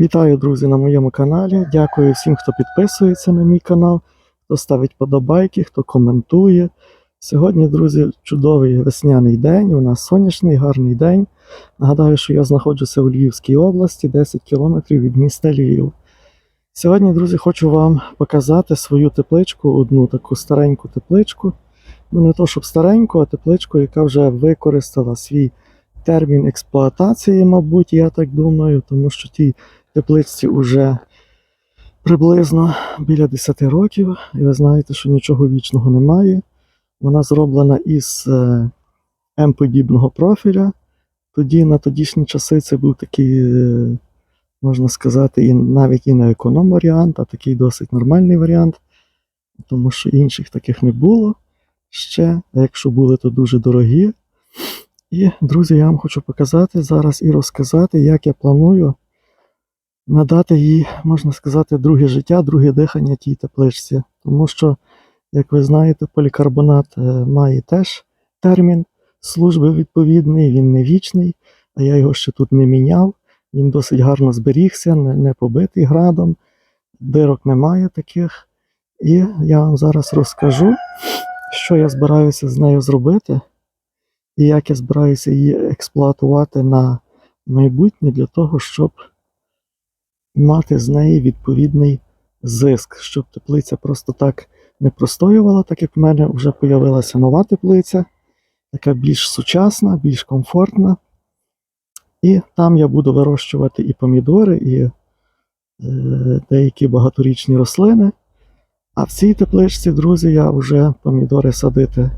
Вітаю, друзі, на моєму каналі. Дякую всім, хто підписується на мій канал, хто ставить подобайки, хто коментує. Сьогодні, друзі, чудовий весняний день. У нас сонячний, гарний день. Нагадаю, що я знаходжуся у Львівській області, 10 кілометрів від міста Львів. Сьогодні, друзі, хочу вам показати свою тепличку, одну таку стареньку тепличку. Ну, не то, щоб стареньку, а тепличку, яка вже використала свій термін експлуатації, мабуть, я так думаю, тому що тій тепличці вже приблизно біля 10 років, і ви знаєте, що нічого вічного немає. Вона зроблена із е, М-подібного профіля. Тоді на тодішні часи це був такий, е, можна сказати, і навіть і не економ варіант, а такий досить нормальний варіант, тому що інших таких не було ще. А якщо були, то дуже дорогі. І, друзі, я вам хочу показати зараз і розказати, як я планую надати їй, можна сказати, друге життя, друге дихання тій тепличці. Тому що, як ви знаєте, полікарбонат е, має теж термін служби відповідний, він не вічний, а я його ще тут не міняв. Він досить гарно зберігся, не, не побитий градом, дирок немає таких. І я вам зараз розкажу, що я збираюся з нею зробити, і як я збираюся її експлуатувати на майбутнє для того, щоб мати з неї відповідний зиск, щоб теплиця просто так не простоювала, так як в мене вже появилася нова теплиця, така більш сучасна, більш комфортна. І там я буду вирощувати і помідори, і е, деякі багаторічні рослини. А в цій тепличці, друзі, я вже помідори садити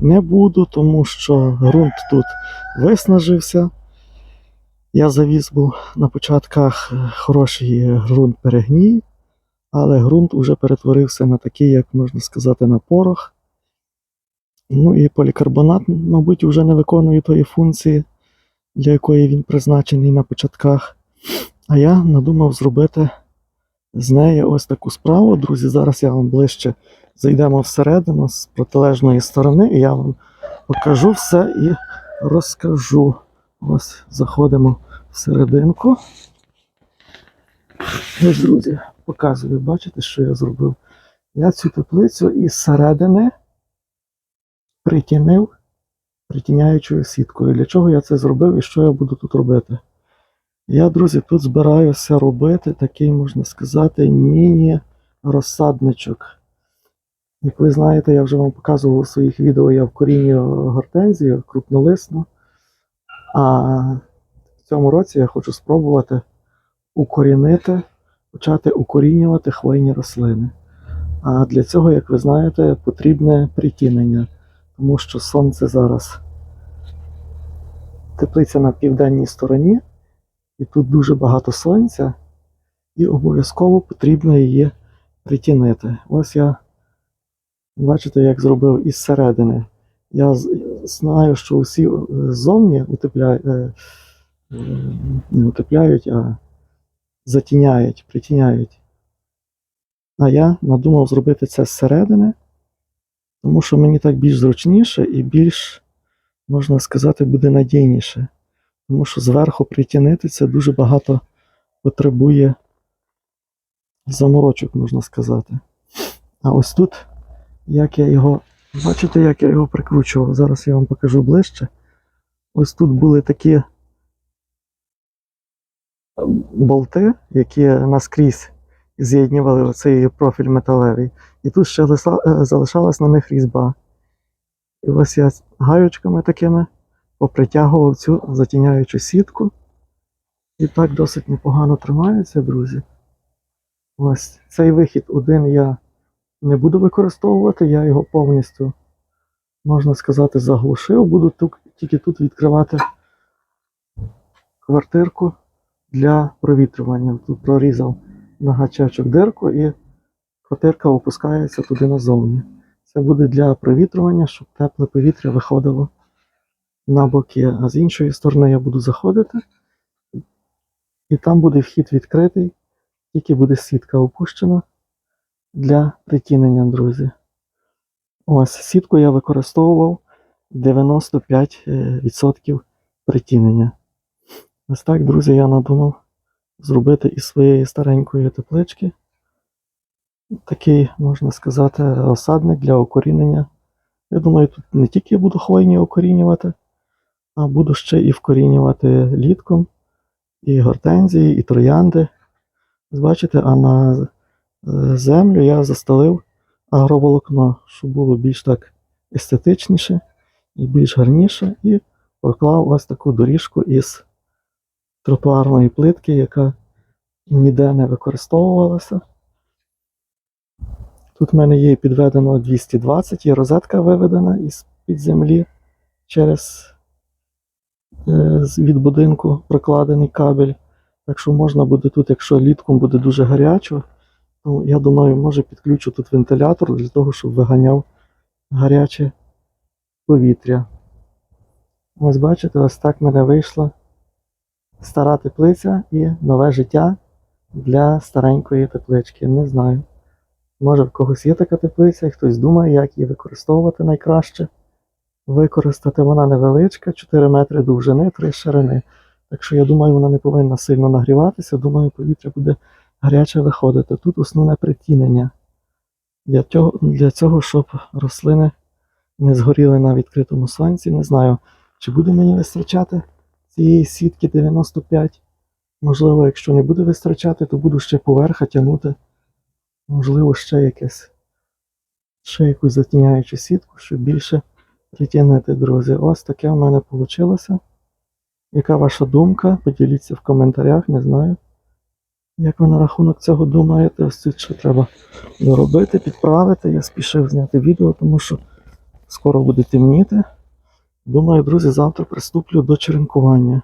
не буду, тому що ґрунт тут виснажився. Я завіз був на початках е, хороший ґрунт перегній, але ґрунт уже перетворився на такий, як можна сказати, на порох. Ну і полікарбонат, мабуть, вже не виконує тої функції, для якої він призначений на початках. А я надумав зробити з неї ось таку справу. Друзі, зараз я вам ближче зайдемо всередину з протилежної сторони, і я вам покажу все і розкажу. Ось заходимо всерединку. Ось, друзі, показую, бачите, що я зробив? Я цю теплицю із середини притінив притіняючою сіткою. Для чого я це зробив і що я буду тут робити? Я, друзі, тут збираюся робити такий, можна сказати, міні-розсадничок. Як ви знаєте, я вже вам показував у своїх відео, я вкорінюю гортензію крупнолисну. А в цьому році я хочу спробувати укорінити, почати укорінювати хвойні рослини. А для цього, як ви знаєте, потрібне притінення, тому що сонце зараз теплиця на південній стороні, і тут дуже багато сонця, і обов'язково потрібно її притінити. Ось я, бачите, як зробив із середини. Я знаю, що усі е, ззовні утепляють, е, не утепляють, а затіняють, притіняють. А я надумав зробити це зсередини, тому що мені так більш зручніше і більш, можна сказати, буде надійніше. Тому що зверху притінити це дуже багато потребує заморочок, можна сказати. А ось тут, як я його, бачите, як я його прикручував. Зараз я вам покажу ближче. Ось тут були такі болти, які наскрізь з'єднували оцей профіль металевий. І тут ще е, залишалась на них різьба. І ось я гаючками такими попритягував цю затіняючу сітку. І так досить непогано тримається, друзі. Ось цей вихід один я не буду використовувати, я його повністю, можна сказати, заглушив. Буду тільки тут відкривати квартирку для провітрювання. Тут прорізав на гачечок дирку і квартирка опускається туди назовні. Це буде для провітрювання, щоб тепле повітря виходило на боки. А з іншої сторони я буду заходити, і там буде вхід відкритий, тільки буде сітка опущена для притінення, друзі. Ось сітку я використовував 95% притінення. Ось так, друзі, я надумав зробити із своєї старенької теплички такий, можна сказати, розсадник для окорінення. Я думаю, тут не тільки буду хвойні окорінювати, а буду ще і вкорінювати літком, і гортензії, і троянди. Бачите, а на е, землю я застелив агроволокно, щоб було більш так естетичніше і більш гарніше. І проклав ось таку доріжку із тротуарної плитки, яка ніде не використовувалася. Тут в мене є підведено 220, є розетка виведена із під землі через е, від будинку прокладений кабель. Так що можна буде тут, якщо літком буде дуже гарячо, то я думаю, може підключу тут вентилятор для того, щоб виганяв гаряче повітря. Ось бачите, ось так мене вийшла стара теплиця і нове життя для старенької теплички. Не знаю. Може в когось є така теплиця, і хтось думає, як її використовувати найкраще. Використати вона невеличка, 4 метри довжини, 3 ширини. Так що я думаю, вона не повинна сильно нагріватися. Думаю, повітря буде гаряче виходити. Тут основне притінення. Для цього, для цього, щоб рослини не згоріли на відкритому сонці. Не знаю, чи буде мені вистачати цієї сітки 95. Можливо, якщо не буде вистачати, то буду ще поверха тягнути. Можливо, ще якесь, ще якусь затіняючу сітку, щоб більше притягнути, друзі. Ось таке в мене вийшло. Яка ваша думка? Поділіться в коментарях, не знаю. Як ви на рахунок цього думаєте? Ось тут ще треба доробити, підправити. Я спішив зняти відео, тому що скоро буде темніти. Думаю, друзі, завтра приступлю до черенкування.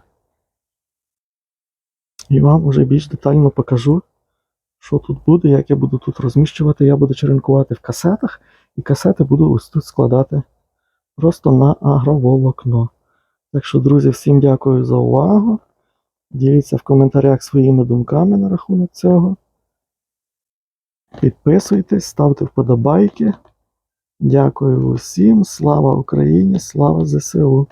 І вам уже більш детально покажу, що тут буде, як я буду тут розміщувати. Я буду черенкувати в касетах, і касети буду ось тут складати просто на агроволокно. Так що, друзі, всім дякую за увагу. Діліться в коментарях своїми думками на рахунок цього. Підписуйтесь, ставте вподобайки. Дякую усім. Слава Україні! Слава ЗСУ!